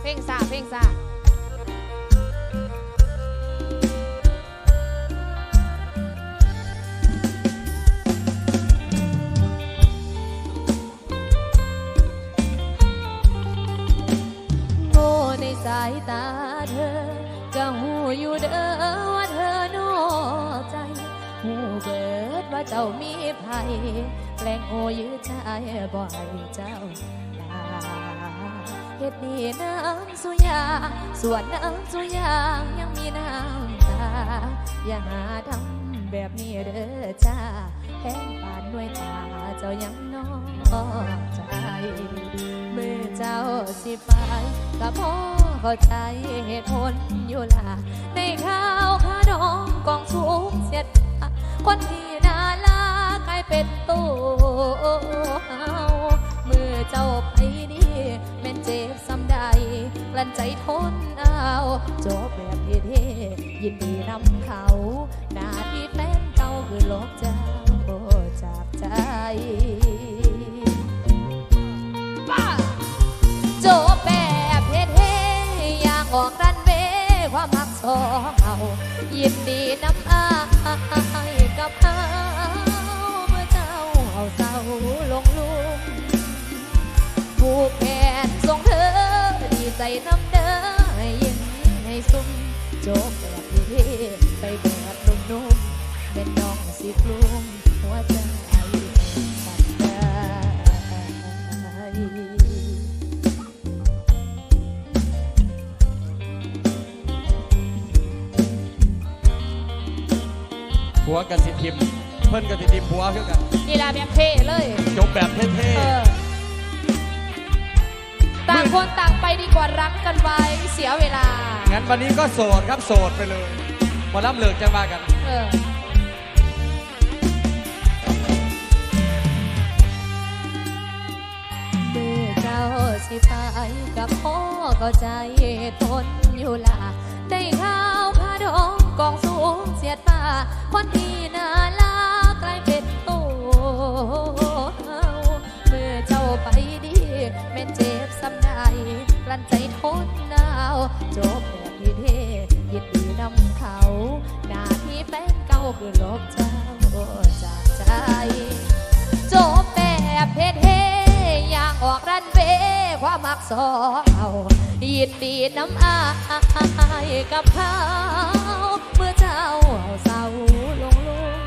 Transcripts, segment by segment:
เพลงซาเพลงซาโง่ในสายตาเธอก็หูอยู่เด้อว่าเธอนอกใจหูเบิดว่าเจ้ามีภัย แกล้งโอยื้อใจบ่อยเจ้าลาเฮ็ดนี่น้ำสุยาส่วนน้ำสุยางยังมีน้ำตา อย่าหาทำแบบนี้เด้อจ้าแห้งปานด้วยตาเจ้ายังนอกใจเมื่อเจ้าสิไปก็พอเข้าใจเหตุผลอยู่ละในข่าวขาดองกองสูงเสียดฟ้าคนที่ เป็นตัวเฮาเมื่อเจ้าไปนี่แม่นเจ็บซ้ำใดกลั้นใจทนเอาจบแบบเท่ๆยินดีนำเขาหน้าที่แฟนเก่าคือลบเจ้าจากใจโจบแบบเท่ๆอยากออกรันเวความหักสองเอายินดีน้ำอา จบแบบเท่ๆไปแบบนุ่มๆเป็นน้องสิกลุ่มหัวใจสั่นได้ผัวกับสิทิม เพิ่นกับสิทิมผัวคือกัน นี่ละแบบเท่เลย จบแบบเท่เออ ต่างคนต่างไปดีกว่ารักกันไว้เสียเวลาๆงั้นวันนี้ก็โสดครับโสดไปเลยมาล่ำเลิกจังว่ากัน เออเมื่อเจ้าสิไปกับพ่อก็ใจทนอยู่ล่ะได้ข้าวขาดองกองสูงเสียดฟ้าคนที่น่าลากลายเป็น คือลบเจ้าจากใจจบแบบเท่ๆอย่างออกรันเวความมักสองเอายินดีน้ำอายกับเขาเมื่อเจ้าเอาเศร้าลงลุม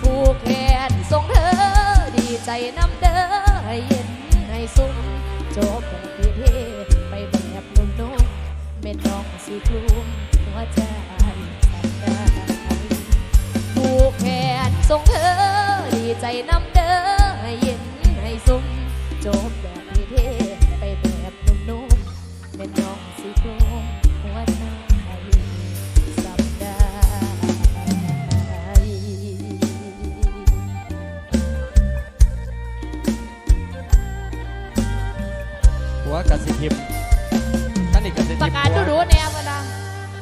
ผูกแขนส่งเธอดีใจน้ำเด้อให้เย็นให้สุ่มจบแบบเท่ๆไปแบบนุ่มๆเม็ดน้องสีคลุมหัวใจ ใจน้ำเด้อให้เย็นให้สุ่มจบแบบเท่ๆไปแบบนุ่มๆเป็นน้องสีกลมหัวใจสับได้ผัวกับสิทิมท่านอีกกับสิทิมประกาศผัวดูๆแนวกันนะ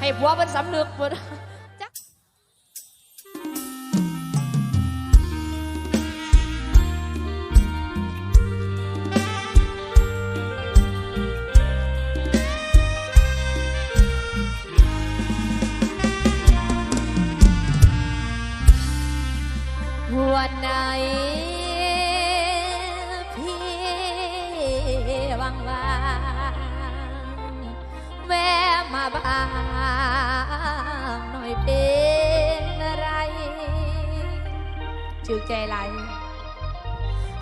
ให้ผัวเป็นสำนึกเพิ่น ชื่อใจไร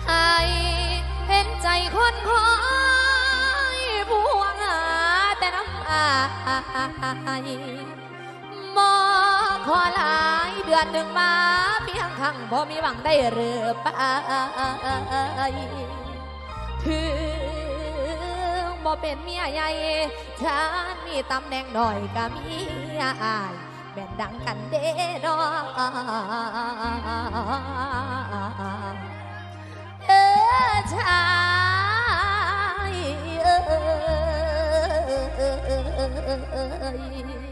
ให้เห็นใจคนคอยบวงหาแต่น้ำอายหมอขอหลายเดือนหนึ่งมาเพียงครั้งพอมีหวังได้เรือไปถึงบ่เป็นเมียใหญ่ฉันมีตำแหน่งหน่อยก็มีอาย แบ่นดังกันเด้ดอเออชายเอย